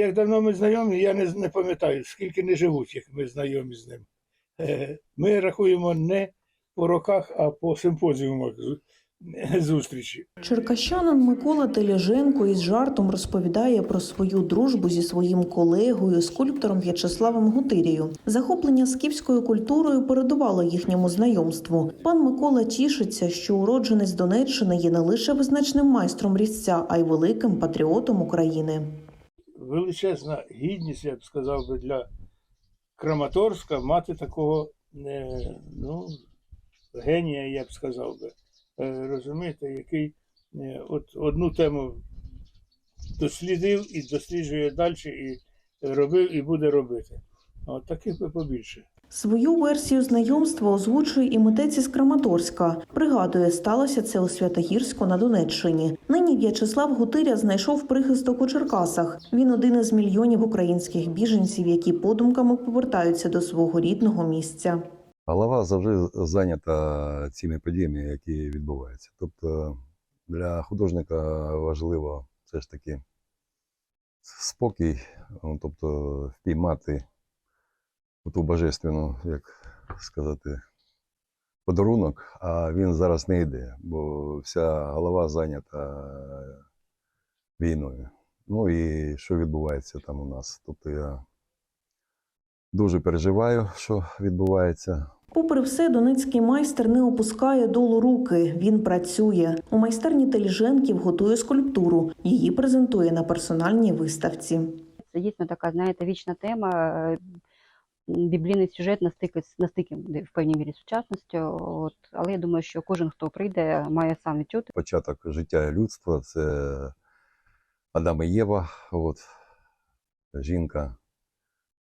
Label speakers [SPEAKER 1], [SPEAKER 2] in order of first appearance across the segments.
[SPEAKER 1] як давно ми знайомі, я не, не пам'ятаю, скільки не живуть, як ми знайомі з ним. Е, Ми рахуємо не по роках, а по симпозіумах зустрічі.
[SPEAKER 2] Черкащанин Микола Тележенко із жартом розповідає про свою дружбу зі своїм колегою, скульптором В'ячеславом Гутирією. Захоплення скіфською культурою передувало їхньому знайомству. Пан Микола тішиться, що уродженець Донеччини є не лише визначним майстром різця, а й великим патріотом України.
[SPEAKER 1] Величезна гідність, я б сказав би, для Краматорська мати такого е, ну, генія, я б сказав би. Е, Розумієте, який е, от одну тему дослідив і досліджує далі, і робив, і буде робити. От таких би побільше.
[SPEAKER 2] Свою версію знайомства озвучує і митець із Краматорська. Пригадує, сталося це у Святогірську на Донеччині. Нині В'ячеслав Гутиря знайшов прихисток у Черкасах. Він один із мільйонів українських біженців, які подумками повертаються до свого рідного місця.
[SPEAKER 3] Голова завжди зайнята цими подіями, які відбуваються. Тобто для художника важливо все ж таки спокій, ну, тобто впіймати ту божественну, як сказати, подарунок, а він зараз не йде, бо вся голова зайнята війною. Ну і що відбувається там у нас. Тобто я дуже переживаю, що відбувається.
[SPEAKER 2] Попри все, донецький майстер не опускає долу руки. Він працює у майстерні Теліженків, готує скульптуру. Її презентує на персональній виставці.
[SPEAKER 4] Це дійсно така, знаєте, вічна тема. Біблійний сюжет на стику, на стикі в певній мірі сучасністю. От. Але я думаю, що кожен, хто прийде, має сам відчути.
[SPEAKER 3] початок життя людства це Адам і Єва. От. Жінка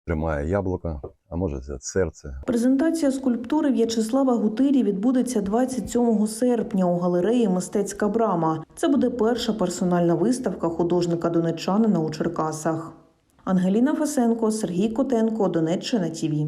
[SPEAKER 3] тримає яблуко, а може це серце.
[SPEAKER 2] Презентація скульптури В'ячеслава Гутирі відбудеться 27 серпня у галереї Мистецька брама. Це буде перша персональна виставка художника донеччанина у Черкасах. Ангеліна Фесенко, Сергій Котенко, Донеччина ТІВІ.